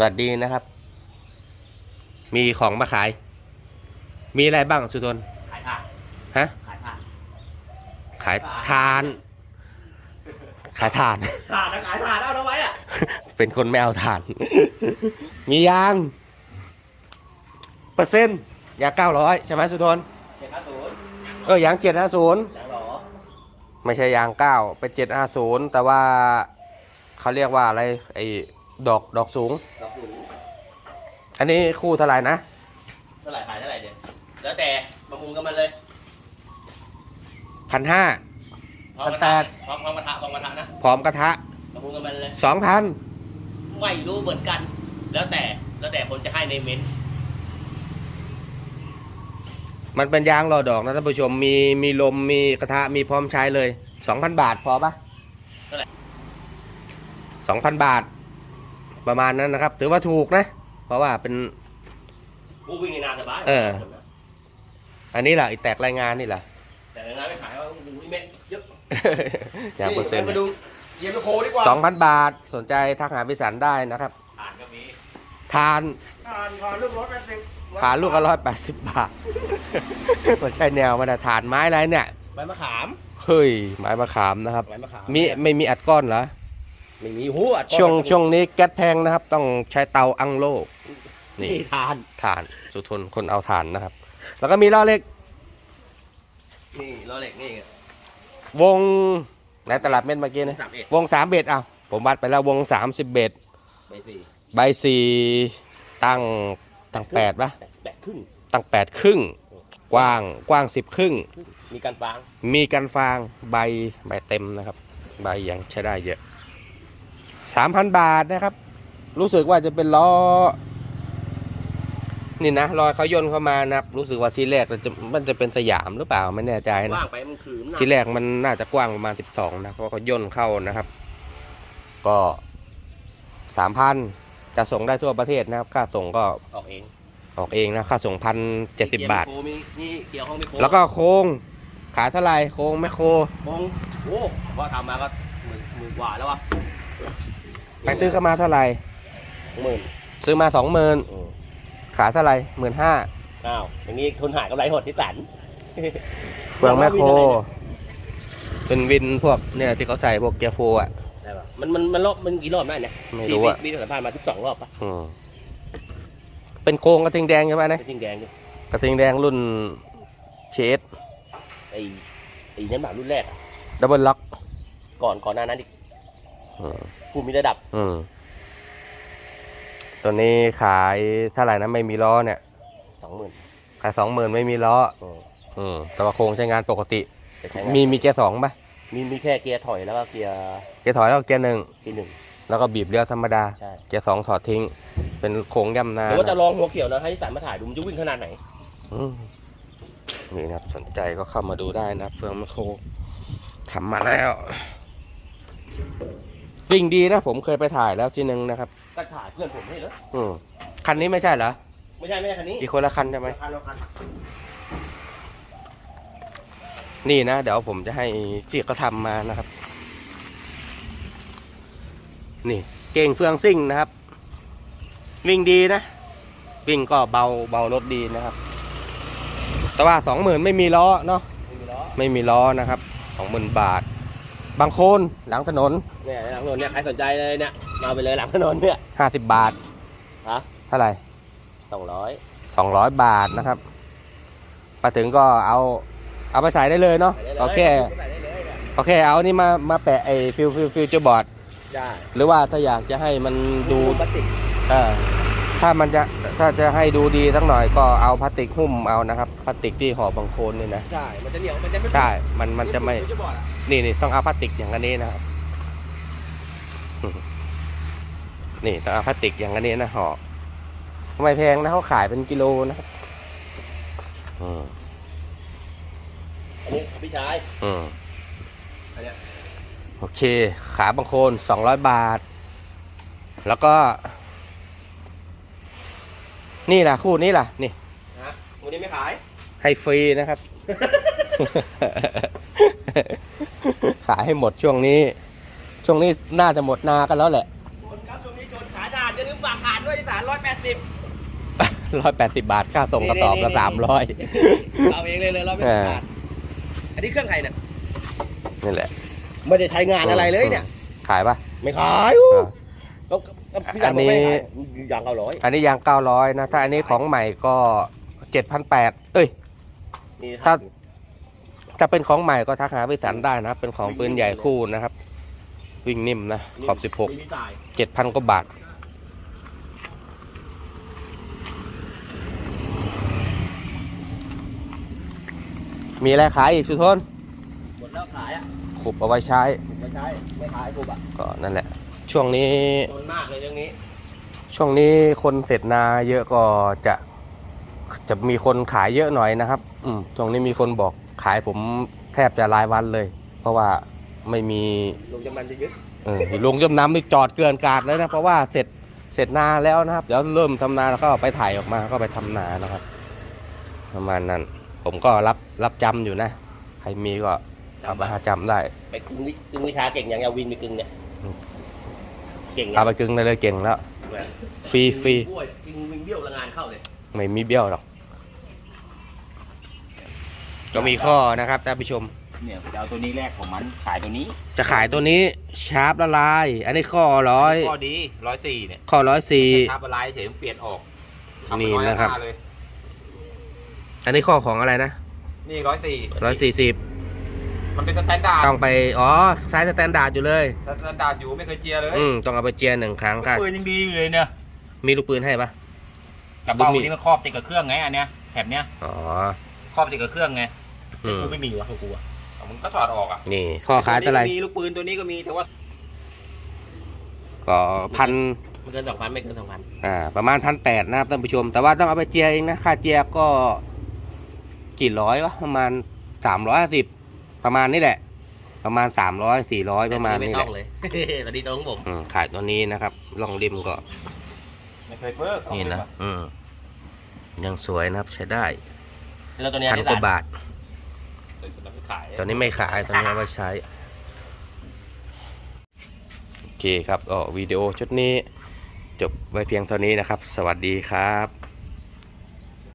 สวัสดีนะครับ มีของมาขาย มีอะไรบ้างสุทนขายผ้าฮะขายผ้าขายทาน ขายทาน ถ่านนะขายถ่านเอาทำไมอะเป็นคนไม่เอาทาน มียาง เปอร์เซ็นต์ยางเก้าร้อยใช่ไหมสุทนเจ็ดห้าศูนย์เออยางเจ็ดห้าศูนย์ยังหรอไม่ใช่ยางเก้าเป็นเจ็ดห้าศูนย์แต่ว่าเขาเรียกว่าอะไรไอ้ ดอกดอกสูง ดอกสูงอันนี้คู่เท่าไหร่นะเท่าไหร่ขายเท่าไหร่เดี๋ยวแล้วแต่ประมูลกันมันเลยพันห้า พร้อมกระแปทะดพร้อมพร้อมกระทะพร้อมกระทะนะพร้อมกระทะประมูลกันมันเลยสองพันไม่รู้เหมือนกัน แล้วแต่แล้วแต่คนจะให้ในเม้นต์มันเป็นยางรอดอกนะท่านผู้ชมมีมีลมมีกระทะมีพร้อมใช้เลยสองพันบาทพอปะสองพันบาท ประมาณนั้นนะครับ ถือว่าถูกนะ เพราะว่าเป็น ผู้วิ่งในนานสบายเออ อันนี้แหละไอแตกรายงานนี่แหละ แต่ในงานไม่ขายว่าโอ้โหเม็ดเยอะยางเปอร์เซ็นต์มาดูเย็นตาโคดีกว่าสองพันบาทสนใจทักหาพิสันได้นะครับถ่านก็มีทานถ่านถ่านลูกรถแปดสิบทานลูกละร้อยแปดสิบบาทมันใช่แนวมันอะฐานไม้อะไรเนี่ยใบมะขามเฮ้ยไม้มะขามนะครับใบมะขาม มีไม่มีอัดก้อนเหรอ ไม่มีหูอัดก้อนช่วงช่วงนี้แก๊สแพงนะครับ ต้องใช้เตาอังโลนี่นี่ทานถ่านสุทนคนเอาถ่านนะครับ แล้วก็มีล้อเล็ก นี่ล้อเหล็กนี่วงในตลาดเม็ดเมื่อกี้นะสามเอ็ดวงสามเบ็ดเอาผมวัดไปแล้ววงสามสิบเบ็ดใบสี่ใบสี่ตั้งตั้งแปดปะแปดแปดครึ่งตั้งแปดครึ่ง กว้างกว้างสิบครึ่ง มีการฟาง มีกันฟางใบใบเต็มนะครับ ใบยังใช้ได้เยอะ สามพันบาทนะครับ รู้สึกว่าจะเป็นล้อ นี่นะรอยเขาย่นเข้ามานะครับ รู้สึกว่าที่แรกมันจะมันจะเป็นสยามหรือเปล่าไม่แน่ใจนะว่างไปมันคือมันหนักที่แรกมันน่าจะกว้างประมาณสิบสองนะเพราะเขาย่นเข้านะครับ ก็สามพันจะส่งได้ทั่วประเทศนะครับ ค่าส่งก็ออกเองออกเองนะค่าส่งพันเจ็ดสิบบาทเกียร์ไมโครมีนี่เกี่ยวห้องไมโครแล้วก็โค้งขายเท่าไหร่โค้งแมคโคร มองโอ้ว่าทำมาก็หมื่นหมื่นกว่าแล้ววะ ไปซื้อเข้ามาเท่าไหร่หมื่นซื้อมาสองหมื่นอืมขายเท่าไหร่หมื่นห้าอ้าวอย่างนี้ทุนหายกำไรหดที่สันเฟืองแมคโคร เป็นวินพวกเนี่ยที่เขาใส่พวกเกียร์โฟอะใช่ป่ะมันมันมันรอบมันกี่รอบได้เนี่ยไม่รู้อะที่มีสัมภาษณ์มาที่สองรอบปะอืมเป็นโครงกระทิงแดงใช่ไหมนะเป็นจริงแดงดิกระทิงแดงรุ่นเชสไอ้ไอ้นั่นแบบรุ่นแรกอะดับเบิลล็อก ก่อนก่อนหน้านั้นอีก ผู้มีระดับ อืมตัวนี้ขายเท่าไหร่นะไม่มีล้อเนี่ยสองหมื่นขายสองหมื่นไม่มีล้อ อืมแต่ว่าโครงใช้งานปกติ มีมีเกียร์สองปะมีมีแค่เกียร์ถอยแล้วก็เกียร์ เกียร์ถอยแล้วก็เกียร์หนึ่งเกียร์หนึ่งแล้วก็บีบเลี้ยวธรรมดาใช่เกียร์สองถอดทิ้ง เป็นโครงย่ำหนาเดี๋ยวว่าจะนะลองหัวเขียวนะให้สันมาถ่ายดูมันจะวิ่งขนาดไหนอืมนี่นะครับสนใจก็เข้ามาดูได้นะครับเฟืองไมโครทำมาแล้ว วิ่งดีนะผมเคยไปถ่ายแล้วทีนึงนะครับก็ถ่ายเพื่อนผมให้เหรออืมคันนี้ไม่ใช่เหรอ ไม่ใช่ไม่ใช่คันนี้อีกคนละคันใช่ไหมคันละคันนี่นะเดี๋ยวผมจะให้ที่เขาทำมานะครับ นี่เก่งเฟืองซิ่งนะครับ วิ่งดีนะ วิ่งก็เบาเบารถดีนะครับ แต่ว่าสองหมื่นไม่มีล้อเนาะไม่มีล้อไม่มีล้อนะครับสองหมื่นบาท บางโคนหลังถนน เนี่ยหลังถนนเนี่ยใครสนใจเลยเนี่ยมาไปเลยหลังถนนเนี่ยห้าสิบบาทฮะเท่าไหร่สองร้อยสองร้อยบาทนะครับมาถึงก็เอาเอาไปใส่ได้เลยเนาะโอเคใส่ได้เลยเนี่ยโอเคเอานี่มามาแปะไอ้ฟิวฟิวฟิวเจอร์บอร์ดได้หรือว่าถ้าอยากจะให้มันดูพลาสติกเออถ้ามันจะถ้าจะให้ดูดีสักหน่อยก็เอาพลาสติกหุ้มเอานะครับพ ลาสติกที่ห่อบางโคนนี่นะใช่มันจะเหนียวมันจะไม่ใช่มันมันจะไม่จะบอดอะนี่นี่ต้องเอาพลาสติกอย่างอันนี้นะครับนี่ต้องเอาพลาสติกอย่างอันนี้นะห่อไม่แพงนะเขาขายเป็นกิโลนะครับอืมอันนี้ของพี่ชายอืมอันเนี้ยโอเค ขาบางโคนสองร้อยบาท แล้วก็ นี่ล่ะคู่นี้ล่ะนี่ฮะวันนี้ไม่ขาย ให้ฟรีนะครับ ขายให้หมดช่วงนี้ ช่วงนี้น่าจะหมดนากันแล้วแหละหมดครับช่วงนี้จคนขายถ่านอย่าลืมฝากถ่านด้วยที่สารร้อยแปดสิบร้อยแปดสิบาทค่าส่งกระสอบละสามร้อยเอาเองเลยเลยร้อยแปดเอสิบอบาทอันนี้เครื่องใครเนี่ยนี่แหละ ไม่ได้ใช้งานอะไรเลยเนี่ย ขายปะไม่ขายอู้อ่าก็ก็พี่สารบอกไม่ขายอย่างเอาร้อยอันนี้ยางเก้าร้อยนะ ถ้าอันนี้ของใหม่ก็เจ็ดพันแปดเอ้ย นี่ถ้า ถ้าเป็นของใหม่ก็ทักหาพิสันได้นะครับ เป็นของปืนใหญ่คู่นะครับ วิ่งนิ่มนะขอบสิบหกมีสายเจ็ดพันกว่าบาทมีอะไรขายอีกสุทนหมดแล้วขายอะขุบเอาไว้ใช้ไม่ใช้ไม่ขายกูอะก็นั่นแหละ ช่วงนี้โดนมากเลยเรื่องนี้ ช่วงนี้คนเสร็จนาเยอะก็จะ จะมีคนขายเยอะหน่อยนะครับ อืมช่วงนี้มีคนบอกขายผมแทบจะรายวันเลย เพราะว่าไม่มีลงจะมันจะยึดเออลงจมน้ำนี่จอดเกินกาดเลยนะเพราะว่าเสร็จเสร็จนาแล้วนะครับเดี๋ยวเริ่มทำนาแล้วก็ไปถ่ายออกมาก็ไปทำนานะครับ ประมาณนั้น ผมก็รับรับจำอยู่นะ ใครมีก็เอาไปหาจำได้ ไปกึ่งวิกึ่งวิชาเก่งอย่างเอาวินไปกึ่งเนี่ยอืมเก่งเอาไปกึ่งได้เลยเก่งแล้วฟรีฟรีบ้วยกึ่งวิงเบี้ยวละงานเข้าเลย ไม่มีเบี้ยวหรอก ก็มีข้อนะครับท่านผู้ชม เนี่ยจะเอาตัวนี้แรกของมันขายตัวนี้จะขายตัวนี้ชาร์ปละลาย อันนี้ข้อร้อยข้อดีร้อยสี่เนี่ยข้อร้อยสี่ทาบลายเฉยเปลี่ยนออกทำนี่เป็นะครับอยห้าเลยอันนี้ข้อของอะไรนะนี่ร้อยสี่ร้อยสี่สิบมันเป็นสแตนดาร์ดต้องไป อ๋อไซส์สแตนดาร์ดอยู่เลย สแตนดาร์ดอยู่ไม่เคยเจียเลยอืมต้องเอาไปเจียร์หนึ่งครั้งค่ะปืนยังดีอยู่เลยเนี่ยมีลูกปืนให้ปะ กระเป๋ามีที่มันครอบติดกับเครื่องไงอันเนี้ยแถบเนี้ยอ๋อครอบติดกับเครื่องไงอืมกูไม่มีวะของกูอะเอามันก็ถอดออกอะนี่ข้อขายเท่าไหร่มีลูกปืนตัวนี้ก็มีแต่ว่าก็พันไม่เกินสองพันไม่เกินสองพันอ่า ประมาณพันแปดนะครับท่านผู้ชม แต่ว่าต้องเอาไปเจียร์เองนะค่าเจียร์ก็กี่ร้อยวะประมาณสามร้อยสิบประมาณนี้แหละ ประมาณสามร้อยสี่ร้อยประมาณไม่นี้ต้แหอละงเลยตอนนี้ต้องผมอืมขายตัวนี้นะครับลองริมก็ไม่เคยเฟิร์กนี่นะอืม ยังสวยนะครับใช้ได้แล้วตัวเนี้ยพันที่กสาว่ามบาทขายตอนนี้ไม่ขายตอนนี้เอาไว้ใช้ โอเคครับอ๋อวิดีโอชุดนี้ จบไว้เพียงเท่านี้นะครับ สวัสดีครับ